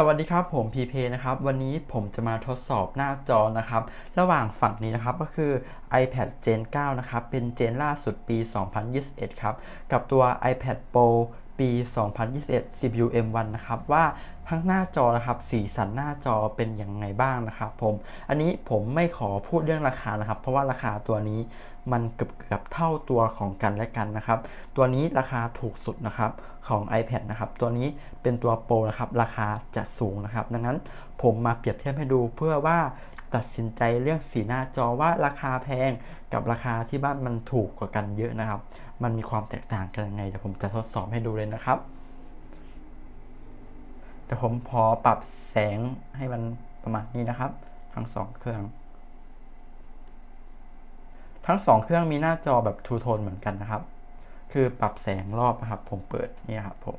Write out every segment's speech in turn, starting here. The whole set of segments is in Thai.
สวัสดีครับผมพีเพนะครับวันนี้ผมจะมาทดสอบหน้าจอนะครับ ระหว่างฝั่งนี้นะครับก็คือ iPad Gen 9 นะครับ เป็นเจนล่าสุดปี 2021 ครับ กับตัว iPad Pro ปี 2021 CPU M1 นะครับ ว่า ทั้งหน้าจอนะครับสีสันหน้าจอเป็นยังไงบ้างนะครับผมอันนี้ผมไม่ขอพูดเรื่องราคานะครับ เพราะว่าราคาตัวนี้มันเกือบเกือบเท่าตัวของกันและกันนะครับ ตัวนี้ราคาถูกสุดนะครับของ iPad นะครับตัวนี้เป็นตัวโปรนะครับราคาจะสูงนะครับ ดังนั้นผมมาเปรียบเทียบให้ดูเพื่อว่าตัดสินใจเรื่องสีหน้าจอว่าราคาแพงกับราคาที่บ้านมันถูกกว่ากันเยอะนะครับ มันมีความแตกต่างกันยังไงเดี๋ยวผมจะทดสอบให้ดูเลยนะครับ เดี๋ยวผมพอปรับแสงให้มันประมาณนี้นะครับ ทั้งสองเครื่อง ทั้งสองเครื่องมีหน้าจอแบบทูโทนเหมือนกันนะครับ คือปรับแสงรอบนะครับ ผมเปิดนี่ครับผม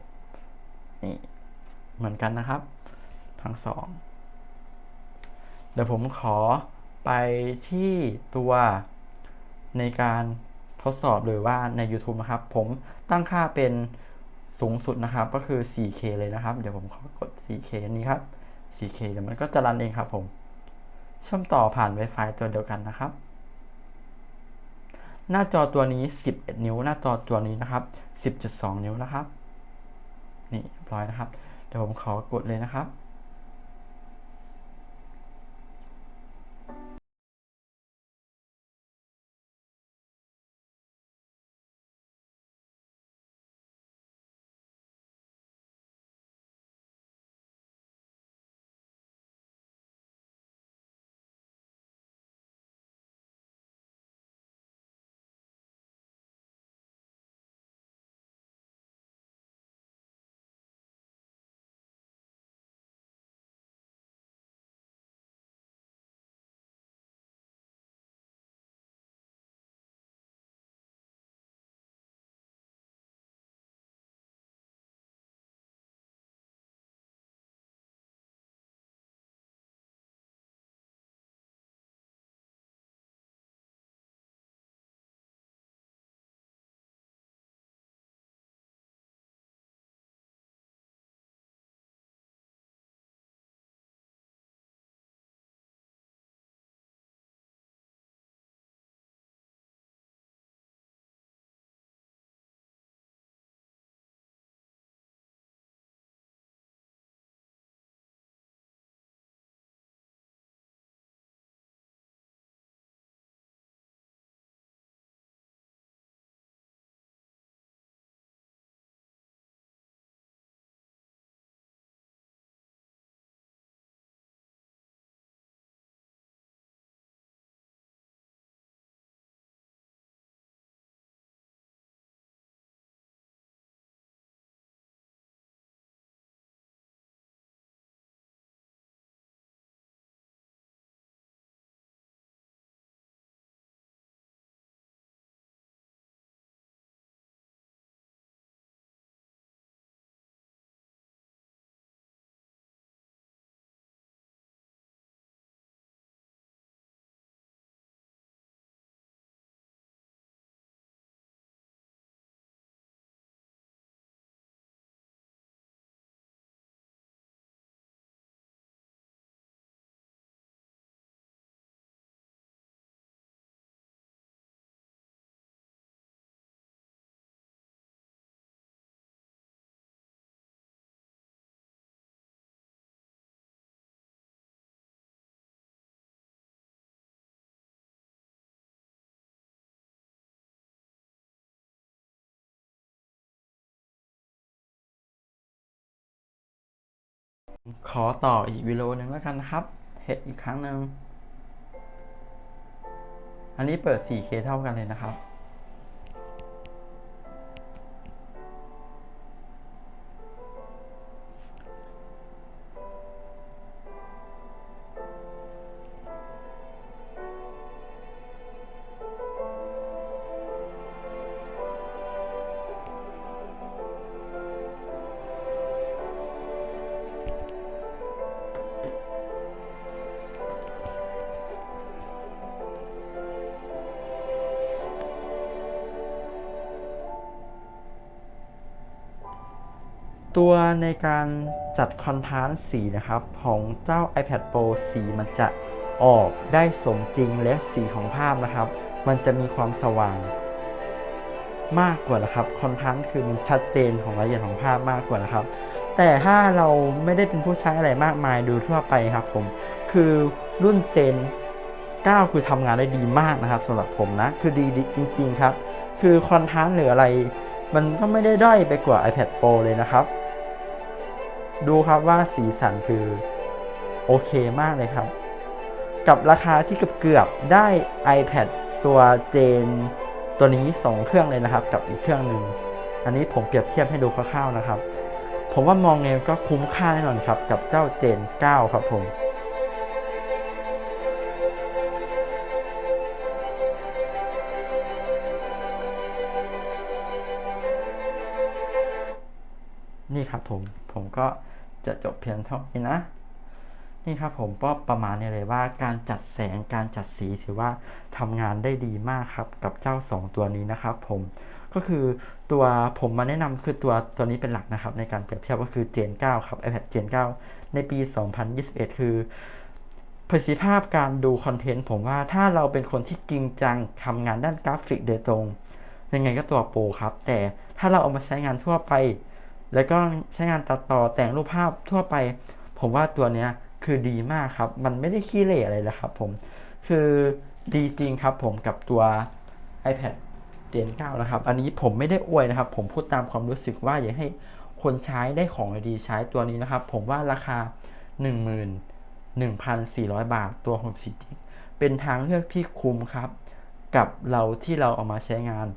นี่เหมือนกันนะครับ ทั้งสองเดี๋ยวผมขอไปที่ตัวในการทดสอบหรือว่าใน YouTube นะครับ ผมตั้งค่าเป็น สูงสุดนะครับก็คือ 4K เลยนะครับ เดี๋ยวผมขอกด 4K อันนี้ครับ 4K เดี๋ยวมันก็จะรันเองครับผม เชื่อมต่อผ่าน Wi-Fi ตัวเดียวกันนะครับ หน้าจอตัวนี้ 11 นิ้ว หน้าจอตัวนี้นะครับ 10.2 นิ้วนะครับ นี่ร้อยนะครับ เดี๋ยวผมขอกดเลยนะครับ ขอต่ออีกวิดีโอหนึ่งแล้วกันนะครับเห็ดอีกครั้งหนึ่ง อันนี้เปิด 4K เท่ากันเลยนะครับ ตัวในการจัดคอนทราสต์สีนะครับของเจ้า iPad Pro สีมันจะออกได้สมจริงและสีของภาพนะครับ มันจะมีความสว่าง มากกว่านะครับคอนทราสต์คือมันชัดเจนของรายละเอียดของภาพมากกว่านะครับ แต่ถ้าเราไม่ได้เป็นผู้ใช้อะไรมากมายดูทั่วไปครับผม คือรุ่นเจน 9 คือทำงานได้ดีมากนะครับสำหรับผมนะ คือดีจริง ๆ ครับ คือคอนทราสต์หรืออะไร มันก็ไม่ได้ด้อยไปกว่า iPad Pro เลยนะครับ ดูครับว่าสีสันคือโอเคมากเลยครับ กับราคาที่เกือบๆได้ iPad ตัวเจนตัวนี้ 2 เครื่องเลยนะครับ กับอีกเครื่องหนึ่งอันนี้ผมเปรียบเทียบให้ดูคร่าวๆนะครับ ผมว่ามองไงก็คุ้มค่าแน่นอนครับ กับเจ้าเจน 9 ครับผมนี่ครับผม ผมก็ จะจบเพียงเท่านี้นะ นี่ครับผมก็ประมาณนี้เลยว่าการจัดแสงการจัดสีถือว่าทำงานได้ดีมากครับกับเจ้า 2 ตัวนี้นะครับผมก็คือตัวผมมาแนะนำคือตัวตัวนี้เป็นหลักนะครับ ในการเปรียบเทียบก็คือ Gen 9 ครับ iPad Gen 9 ในปี 2021 คือประสิทธิภาพการดูคอนเทนต์ผมว่าถ้าเราเป็นคนที่จริงจังทำงานด้านกราฟิกโดยตรง ยังไงก็ตัวโปรครับ แต่ถ้าเราเอามาใช้งานทั่วไป แล้วก็ใช้งานตัดต่อแต่งรูปภาพทั่วไป ผมว่าตัวเนี้ยคือดีมากครับ มันไม่ได้ขี้เหร่อะไรเลยครับผม คือดีจริงครับผมกับตัว iPad Gen 9นะครับ อันนี้ผมไม่ได้อวยนะครับ ผมพูดตามความรู้สึกว่าอยากให้คนใช้ได้ของดีใช้ตัวนี้นะครับ ผมว่าราคา 11,400 บาทตัว64 g เป็นทางเลือกที่คุ้มครับ กับเราที่เราเอามาใช้งาน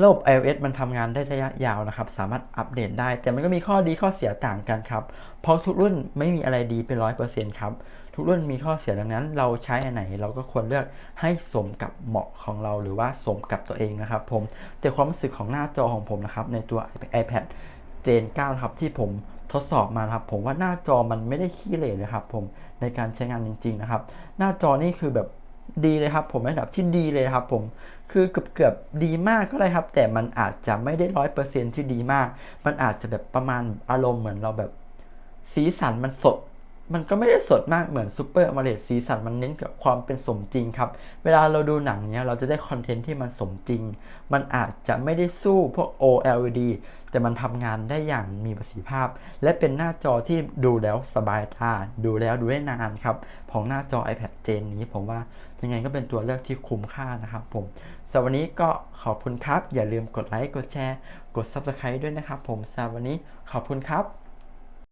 ระบบ iOS มันทำงานได้ระยะยาวนะครับ สามารถอัปเดตได้ แต่มันก็มีข้อดีข้อเสียต่างกันครับ เพราะทุกรุ่นไม่มีอะไรดีเป็นร้อยเปอร์เซ็นต์ครับ ทุกรุ่นมีข้อเสียดังนั้น เราใช้อันไหนเราก็ควรเลือกให้สมกับเหมาะของเราหรือว่าสมกับตัวเองนะครับผม แต่ความรู้สึกของหน้าจอของผมนะครับ ในตัว iPad Gen 9ครับที่ผมทดสอบมาครับผมว่าหน้าจอมันไม่ได้ขี้เหร่เลยครับผมในการใช้งานจริง ๆ นะครับ หน้าจอนี่คือแบบ ดีเลยครับ ผมระดับที่ดีเลยครับ ผมคือเกือบเกือบดีมากก็ได้ครับ แต่มันอาจจะไม่ได้ร้อยเปอร์เซ็นที่ดีมาก มันอาจจะแบบประมาณอารมณ์เหมือนเราแบบ สีสันมันสด มันก็ไม่ได้สดมากเหมือนซูเปอร์อ l เลดสีสันมันเน้นกับความเป็นสมจริงครับ เวลาเราดูหนังเนี้ยเราจะได้คอนเทนต์ที่มันสมจริง มันอาจจะไม่ได้สู้พวก OLED แต่มันทำงานได้อย่างมีประสิทธิภาพ และเป็นหน้าจอที่ดูแล้วสบายตา ดูแล้วดูได้นานครับ ของหน้าจอ iPad Gen นี้ผมว่ายังไงก็เป็นตัวเลือกที่คุ้มค่านะครับผมสำหรับวันนี้ก็ขอบคุณครับ อย่าลืมกดไลค์กดแชร์ กด Subscribe ด้วยนะครับผมสำหรับวันนี้ขอบคุณครับ